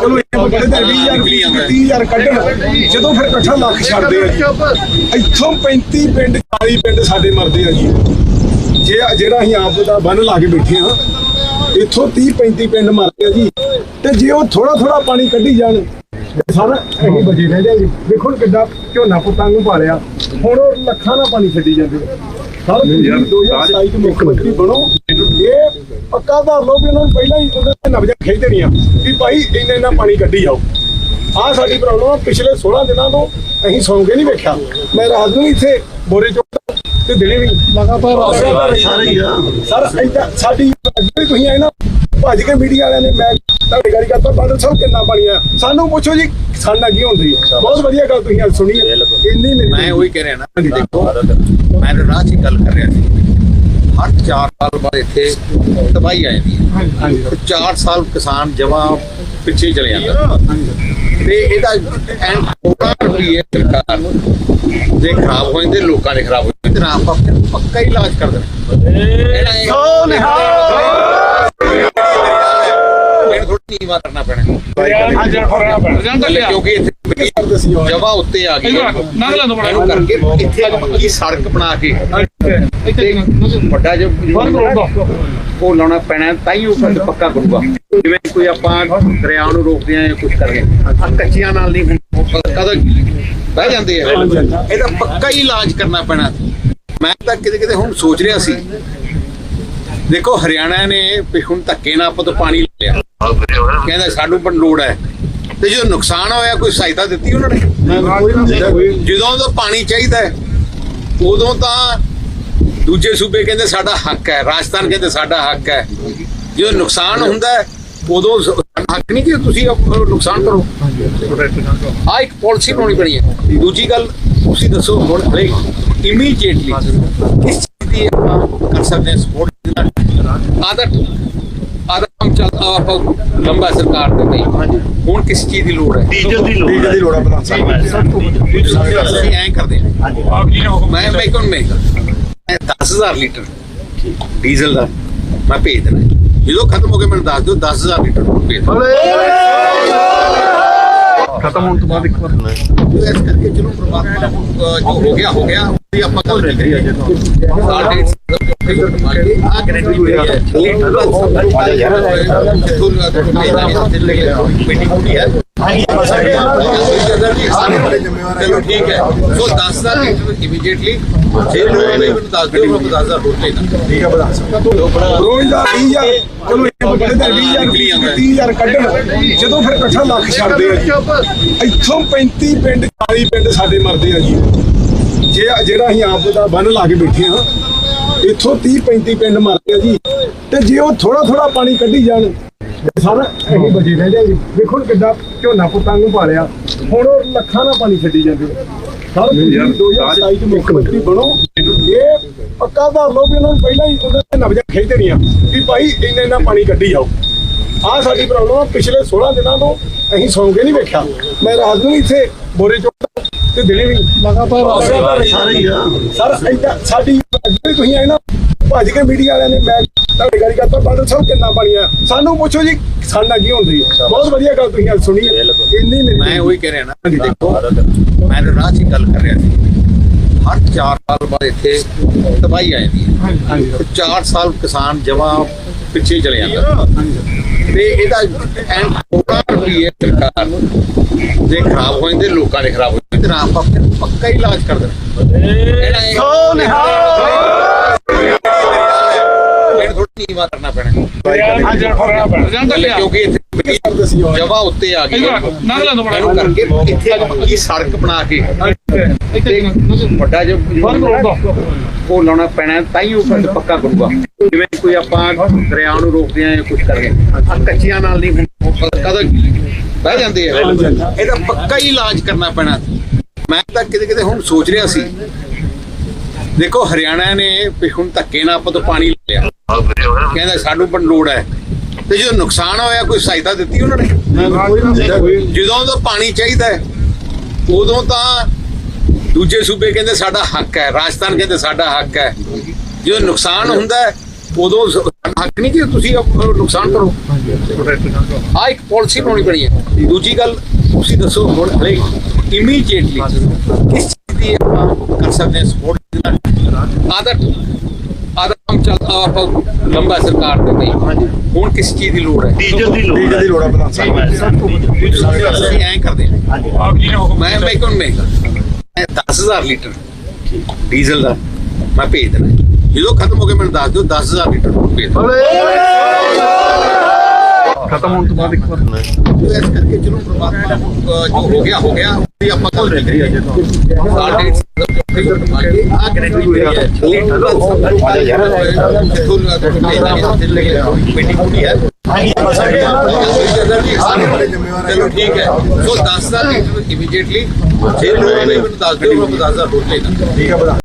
ਚਲੋ ਇਹ ਬੰਦੇ ਦੇ 20000 30000 ਕੱਢਣ। ਜਦੋਂ ਫਿਰ ਇਕੱਠਾ ਲੱਖ ਛੱਡਦੇ ਆ ਜੀ। ਇੱਥੋਂ 35 ਪਿੰਡ 40 ਪਿੰਡ ਸਾਡੇ ਮਰਦੇ ਆ ਜੀ। ਜੇ ਜਿਹੜਾ ਅਸੀਂ ਆਪ ਦਾ ਬੰਨ ਲਾ ਕੇ ਬੈਠੇ ਆ ਇੱਥੋਂ 30 35 ਪਿੰਡ ਮਰਦੇ ਆ ਜੀ। ਤੇ ਜੇ ਉਹ ਥੋੜਾ ਥੋੜਾ ਪਾਣੀ ਕੱਢੀ ਜਾਣ ਸਾਰਾ ਅਸੀਂ ਬਚੇ ਰਹਿ ਦੇਖੋ ਹੁਣ ਕਿੱਦਾਂ ਝੋਨਾ ਪੁੱਤਾਂ ਨੂੰ ਪਾਲਿਆ ਹੁਣ ਉਹ ਲੱਖਾਂ ਨਾਲ ਪਾਣੀ ਛੱਡੀ ਜਾਂਦੇ। ਸਰ ਤੁਸੀਂ 2027 ਚ ਮੁੱਖ ਮੰਤਰੀ ਬਣੋ। ਇਹ ਪੱਕਾ ਧਰ ਲਓ ਵੀ ਉਹਨਾਂ ਨੂੰ ਪਹਿਲਾਂ ਹੀ ਉਹਨਾਂ ਦੇ ਨਬਜਾਂ ਖਿੱਚ ਦੇਣੀਆਂ ਵੀ ਭਾਈ ਇੰਨਾ ਇੰਨਾ ਪਾਣੀ ਕੱਢੀ ਜਾਓ। ਆਹ ਸਾਡੀ ਪ੍ਰੋਬਲਮ ਆ ਪਿਛਲੇ 16 ਦਿਨਾਂ ਤੋਂ ਅਸੀਂ ਸੌਂ ਕੇ ਨਹੀਂ ਵੇਖਿਆ। ਮੈਂ ਰਾਤ ਨੂੰ ਇੱਥੇ ਬੋਰੇ ਚੁੱਕ ਤੇ ਦਿਨੇ ਵੀ ਲਗਾਤਾਰ ਸਾਰੇ ਹੀ ਆ ਸਰ ਏਦਾਂ ਸਾਡੀ ਵੀ ਤੁਸੀਂ ਆਏ ਨਾ ਭੱਜ ਕੇ ਮੀਡੀਆ ਵਾਲਿਆਂ ਨੇ ਮੈਂ ਤੁਹਾਡੀ ਗੱਲ ਕਰਤਾ ਬਾਦਲ ਸਾਹਿਬ ਕਿੰਨਾ ਪਾਣੀ ਆ? ਸਾਨੂੰ ਪੁੱਛੋ ਜੀ ਸਾਡਾ ਕੀ ਹੁੰਦੀ ਹੈ ਬਹੁਤ ਵਧੀਆ ਗੱਲ ਤੁਸੀਂ ਅੱਜ ਸੁਣੀ ਹੈ ਇੰਨੀ ਮੈਂ ਉਹੀ ਕਹਿ ਰਿਹਾ ਨਾ ਦੇਖੋ ਮੈਂ ਰਾਹ 'ਚ ਗੱਲ ਕਰ ਰਿਹਾ ਸੀ। ਹਰ 4 ਸਾਲ ਬਾਅਦ ਇੱਥੇ ਤਬਾਹੀ ਆ ਜਾਂਦੀ ਹੈ। ਹਾਂਜੀ 4 ਸਾਲ ਕਿਸਾਨ ਜਮਾ ਪਿੱਛੇ ਚਲੇ ਜਾਂਦਾ। ਤੇ ਇਹਦਾ ਐਂਡ ਪ੍ਰੋਗਰਾਮ ਵੀ ਹੈ ਸਰਕਾਰ ਜੇ ਖਰਾਬ ਹੋ ਜਾਂਦੇ ਲੋਕਾਂ ਦੇ ਖਰਾਬ ਹੋ ਜਾਂਦੇ ਤਾਂ ਆਪਾਂ ਪੱਕਾ ਹੀ ਇਲਾਜ ਕਰ ਦੇਣਾ। ਸੋ ਮੈਨੂੰ ਥੋੜੀ ਨੀਵਾ ਕਰਨਾ ਪੈਣਾ। ਕਿਉਂਕਿ ਇੱਥੇ ਜਮਾ ਉੱਤੇ ਆ ਗਈ। ਹੈ। ਇਹਨੂੰ ਕਰਕੇ ਇੱਥੇ ਇੱਕ ਪੱਕੀ ਸੜਕ ਬਣਾ ਕੇ ਤੇ ਵੱਡਾ ਜਿਹਾ ਉਹ ਲਾਉਣਾ ਪੈਣਾ ਤਾਂ ਹੀ ਉਹ ਪਿੰਡ ਪੱਕਾ ਕਰੂਗਾ। ਜਿਵੇਂ ਕੋਈ ਆਪਾਂ ਦਰਿਆ ਨੂੰ ਰੋਕਦੇ ਆ ਜਾਂ ਕੁਝ ਕਰਕੇ ਆ ਕੱਚੀਆਂ ਨਾਲ ਨਹੀਂ ਹੁਣ ਕਦੋਂ ਬਹਿ ਜਾਂਦੇ ਆ। ਇਹਦਾ ਪੱਕਾ ਹੀ ਇਲਾਜ ਕਰਨਾ ਪੈਣਾ। ਮੈਂ ਤਾਂ ਕਿਤੇ ਕਿਤੇ ਹੁਣ ਸੋਚ ਰਿਹਾ ਸੀ ਦੇਖੋ ਹਰਿਆਣਾ ਨੇ ਹੁਣ ਧੱਕੇ ਨਾਲ ਆਪਾਂ ਤੋਂ ਪਾਣੀ ਲਿਆ। ਕਹਿੰਦਾ ਸਾਨੂੰ ਪਰ ਲੋੜ ਹੈ। ਤੇ ਜਦੋਂ ਨੁਕਸਾਨ ਹੋਇਆ ਕੋਈ ਸਹਾਇਤਾ ਦਿੱਤੀ ਉਹਨਾਂ ਨੇ? ਜਦੋਂ ਤੋਂ ਪਾਣੀ ਚਾਹੀਦਾ ਹੈ ਉਦੋਂ ਤਾਂ ਦੂਜੇ ਸੂਬੇ ਕਹਿੰਦੇ ਸਾਡਾ ਹੱਕ ਹੈ ਰਾਜਸਥਾਨ ਕਹਿੰਦੇ ਸਾਡਾ ਹੱਕ ਹੈ। ਜਦੋਂ ਨੁਕਸਾਨ ਹੁੰਦਾ ਉਦੋਂ ਹੱਕ ਨਹੀਂ ਕਿ ਤੁਸੀਂ ਨੁਕਸਾਨ ਕਰੋ। ਆ ਇੱਕ ਪਾਲਿਸੀ ਬਣਾਉਣੀ ਪੈਣੀ ਹੈ। ਦੂਜੀ ਗੱਲ ਤੁਸੀਂ ਦੱਸੋ ਹੁਣ ਹਰੇ ਇਮੀਡੀਏਟਲੀ ਕਿਸ ਚੀਜ਼ ਦੀ ਆਪਾਂ ਕਰ ਸਕਦੇ ਹਾਂ ਸਪੋਰਟ ਆਦਤ ਆਦਤ ਕੰਮ ਚੱਲਦਾ ਆਪਾਂ ਲੰਬਾ ਸਰਕਾਰ ਤੇ ਨਹੀਂ ਹੁਣ ਕਿਸ ਚੀਜ਼ ਦੀ ਲੋੜ ਹੈ? ਡੀਜ਼ਲ ਦੀ ਲੋੜ ਡੀਜ਼ਲ ਦੀ ਲੋੜ ਆ ਪ੍ਰਧਾਨ ਸਾਹਿਬ ਅਸੀਂ ਐਂ ਕਰਦੇ ਹਾਂ। ਮੈਂ ਮੈਂ ਕੋਣ ਮੈਂ 10000 ਲੀਟਰ ਡੀਜ਼ਲ ਦਾ ਮੈਂ ਭੇਜ ਦੇਣਾ। ਜਦੋਂ ਖਤਮ ਹੋ ਗਿਆ ਮੈਨੂੰ ਦੱਸ ਦਿਓ 10000 ਲੀਟਰ ਭੇਜ ਦਿਓ। ਖਤਮ ਹੋਣ ਤੋਂ ਬਾਅਦ ਇੱਕ ਵਾਰ ਇਸ ਕਰਕੇ ਚਲੋ ਪ੍ਰਮਾਤਮਾ ਜੋ ਹੋ ਗਿਆ ਹੋ ਗਿਆ ਉਹਦੀ ਆਪਾਂ ਗੱਲ ਨਹੀਂ ਕਰੀਏ ਸਾਡੇ ਆ ਗਰੰਟੀ ਹੋਈ ਹੈ ਲੀਟਰ ਦਾ ਮੀਟਿੰਗ ਹੋਈ ਹੈ। ਚਲੋ ਠੀਕ ਹੈ ਸੋ 10000 ਲੀਟਰ ਇਮੀਡੀਏਟਲੀ ਜੇ ਲੋੜ ਹੋਵੇ ਮੈਨੂੰ ਦੱਸ ਦਿਓ ਮੈਂ 10000 ਹੋਰ ਭੇਜ ਠੀਕ ਹੈ ਪ੍ਰਧਾਨ ਰੋਜ਼ ਦਾ 20000 ਚਲੋ ਇਹ ਬੰਦੇ ਦੇ 20000 30000 ਕੱਢਣ ਜਦੋਂ ਫਿਰ ਇਕੱਠਾ ਲੱਖ ਛੱਡਦੇ ਆ ਜੀ ਇੱਥੋਂ 35 ਪਿੰਡ 40 ਪਿੰਡ ਸਾਡੇ ਮਰਦੇ ਆ ਜੀ। ਜੇ ਜਿਹੜਾ ਅਸੀਂ ਆਪ ਦਾ ਬੰਨ ਲਾ ਕੇ ਬੈਠੇ ਆ ਇੱਥੋਂ 30 35 ਪਿੰਡ ਮਰਦੇ ਆ ਜੀ ਤੇ ਜੇ ਉਹ ਥੋੜਾ ਥੋੜਾ ਪਾਣੀ ਕੱਢੀ ਜਾਣ ਤੇ ਸਾਰਾ ਅਸੀਂ ਬਚੇ ਰਹਿ ਦੇਖੋ ਹੁਣ ਕਿੱਦਾਂ ਝੋਨਾ ਪੁੱਤਾਂ ਨੂੰ ਪਾਲਿਆ। ਹੁਣ ਉਹ ਲੱਖਾਂ ਨਾਲ ਪਾਣੀ ਛੱਡੀ ਜਾਂਦੇ ਆ। ਸਰ ਤੁਸੀਂ 2027 ਚ ਮੁੱਖ ਮੰਤਰੀ ਬਣੋ। ਇਹ ਪੱਕਾ ਧਰ ਲਓ ਵੀ ਉਹਨਾਂ ਨੂੰ ਪਹਿਲਾਂ ਹੀ ਉਹਨਾਂ ਦੇ ਨਬਜਾਂ ਖਿੱਚ ਦੇਣੀਆਂ ਵੀ ਭਾਈ ਇੰਨਾ ਇੰਨਾ ਪਾਣੀ ਕੱਢੀ ਜਾਓ। ਆਹ ਸਾਡੀ ਪ੍ਰੋਬਲਮ ਆ ਪਿਛਲੇ 16 ਦਿਨਾਂ ਤੋਂ ਅਸੀਂ ਸੌਂ ਕੇ ਨਹੀਂ ਵੇਖਿਆ। ਮੈਂ ਰਾਤ ਨੂੰ ਇੱਥੇ ਬੋਰੇ ਚੁੱਕ ਤੇ ਦਿਨੇ ਵੀ ਲਗਾਤਾਰ ਸਾਰੇ ਹੀ ਆ। ਸਰ ਏਦਾਂ ਸਾਡੀ ਤੁਸੀਂ ਆਏ ਨਾ ਭੱਜ ਕੇ ਮੀਡੀਆ ਵਾਲਿਆਂ ਨੇ ਮੈਂ ਤੁਹਾਡੀ ਗੱਲ ਕਰਤਾ ਬਾਦਲ ਸਾਹਿਬ ਕਿੰਨਾ ਪਾਣੀ ਆ? ਸਾਨੂੰ ਪੁੱਛੋ ਜੀ ਸਾਡਾ ਕੀ ਹੁੰਦੀ ਹੈ ਬਹੁਤ ਵਧੀਆ ਗੱਲ ਤੁਸੀਂ ਅੱਜ ਸੁਣੀ ਇੰਨੀ ਮੇਰੀ ਮੈਂ ਉਹੀ ਕਹਿ ਰਿਹਾ ਨਾ ਦੇਖੋ। ਮੈਂ ਤਾਂ ਰਾਹ 'ਚ ਗੱਲ ਕਰ ਰਿਹਾ ਸੀ। ਹਰ 4 ਸਾਲ ਬਾਅਦ ਇੱਥੇ ਤਬਾਹੀ ਆ ਜਾਂਦੀ ਹੈ। ਹਾਂਜੀ 4 ਸਾਲ ਕਿਸਾਨ ਜਮਾ ਪਿੱਛੇ ਚਲੇ ਜਾਂਦਾ। ਤੇ ਇਹਦਾ ਐਂਡ ਪ੍ਰੋਗਰਾਮ ਵੀ ਹੈ ਸਰਕਾਰ ਜੇ ਖਰਾਬ ਹੋ ਜਾਂਦੇ ਲੋਕਾਂ ਦੇ ਖਰਾਬ ਹੋ ਜਾਂਦੇ ਤਾਂ ਆਪਾਂ ਪੱਕਾ ਹੀ ਇਲਾਜ ਕਰ ਦੇਣਾ। ਸੋ ਮੈਨੂੰ ਥੋੜੀ ਨੀਵਾ ਕਰਨਾ ਪੈਣਾ। ਕਿਉਂਕਿ ਇੱਥੇ ਜਮਾ ਉੱਤੇ ਆ ਗਈ। ਹੈ। ਇਹਨੂੰ ਕਰਕੇ ਇੱਥੇ ਇੱਕ ਪੱਕੀ ਸੜਕ ਬਣਾ ਕੇ। ਤੇ ਵੱਡਾ ਜਿਹਾ ਉਹ ਲਾਉਣਾ ਪੈਣਾ ਤਾਂ ਹੀ ਉਹ ਪਿੰਡ ਪੱਕਾ ਕਰੂਗਾ। ਜਿਵੇਂ ਕੋਈ ਆਪਾਂ ਦਰਿਆ ਨੂੰ ਰੋਕਦੇ ਆ ਜਾਂ ਕੁਝ ਕਰਕੇ ਆ ਕੱਚੀਆਂ ਨਾਲ ਨਹੀਂ ਹੁਣ ਕਦੋਂ ਬਹਿ ਜਾਂਦੇ ਆ। ਇਹਦਾ ਪੱਕਾ ਹੀ ਇਲਾਜ ਕਰਨਾ ਪੈਣਾ। ਮੈਂ ਤਾਂ ਕਿਤੇ ਕਿਤੇ ਹੁਣ ਸੋਚ ਰਿਹਾ ਸੀ। ਦੇਖੋ ਹਰਿਆਣਾ ਨੇ ਵੀ ਹੁਣ ਧੱਕੇ ਨਾਲ ਆਪਾਂ ਤੋਂ ਪਾਣੀ ਲਿਆ ਕਹਿੰਦਾ ਸਾਨੂੰ ਪਰ ਲੋੜ ਹੈ। ਤੇ ਜਦੋਂ ਨੁਕਸਾਨ ਹੋਇਆ, ਕੋਈ ਸਹਾਇਤਾ ਦਿੱਤੀ ਉਹਨਾਂ ਨੇ? ਜਦੋਂ ਤੋਂ ਪਾਣੀ ਚਾਹੀਦਾ ਹੈ, ਉਦੋਂ ਤਾਂ ਦੂਜੇ ਸੂਬੇ ਕਹਿੰਦੇ ਸਾਡਾ ਹੱਕ ਹੈ, ਰਾਜਸਥਾਨ ਕਹਿੰਦੇ ਸਾਡਾ ਹੱਕ ਹੈ। ਜਦੋਂ ਨੁਕਸਾਨ ਹੁੰਦਾ ਹੈ, ਉਦੋਂ ਹੱਕ ਨਹੀਂ ਕਿ ਤੁਸੀਂ ਨੁਕਸਾਨ ਕਰੋ। ਆ ਇੱਕ ਪਾਲਿਸੀ ਬਣਾਉਣੀ ਪਣੀ ਹੈ। ਦੂਜੀ ਗੱਲ, ਤੁਸੀਂ ਦੱਸੋ ਹੁਣ ਹਲੇ ਇਮੀਡੀਏਟਲੀ ਕਿਸ ਚੀਜ਼ ਦੀ ਆਪਾਂ ਕਰ ਸਕਦੇ ਹਾਂ ਸਪੋਰਟ ਆਦਾ ਆਦਾ ਆਪਾਂ ਲੰਬਾ ਸਰਕਾਰ ਦੇ ਨਹੀਂ। ਹੁਣ ਕਿਸ ਚੀਜ਼ ਦੀ ਲੋੜ ਹੈ? ਡੀਜ਼ਲ ਦੀ ਲੋੜ ਡੀਜ਼ਲ ਦੀ ਲੋੜ ਆ ਪ੍ਰਧਾਨ ਸਾਹਿਬ ਅਸੀਂ ਐਂ ਕਰਦੇ ਹਾਂ। ਮੈਂ ਮੈਂ ਕੋਣ ਮੈਂ ਮੈਂ 10000 ਲੀਟਰ ਡੀਜ਼ਲ ਦਾ ਮੈਂ ਭੇਜ ਦੇਣਾ। ਜਦੋਂ ਖਤਮ ਹੋ ਗਿਆ ਮੈਨੂੰ ਦੱਸ ਦਿਓ 10000 ਲੀਟਰ ਭੇਜ ਦਿਓ। ਖਤਮ ਹੋਣ ਤੋਂ ਬਾਅਦ ਇੱਕ ਵਾਰ ਇਸ ਕਰਕੇ ਚਲੋ ਪ੍ਰਮਾਤਮਾ ਜੋ ਹੋ ਗਿਆ ਹੋ ਗਿਆ ਵੀ ਆਪਾਂ ਕੱਲ ਮਿਲ ਰਹੀ ਹੈ ਸਾਡੇ ਆ ਗਰੰਟੀ ਮਿਲੀ ਹੈ ਲੀਟਰ ਦਾ ਕਿਥੋਂ ਮੀਟਿੰਗ ਹੋਈ ਹੈ ਚਲੋ ਠੀਕ ਹੈ। ਸੋ 10000 ਲੀਟਰ ਇਮੀਡੀਏਟਲੀ ਜੇ ਲੋੜ ਨਹੀਂ ਮੈਨੂੰ ਦੱਸ ਦਿਓ ਮੈਂ 10000 ਹੋਰ ਲੈਣਾ ਠੀਕ ਆ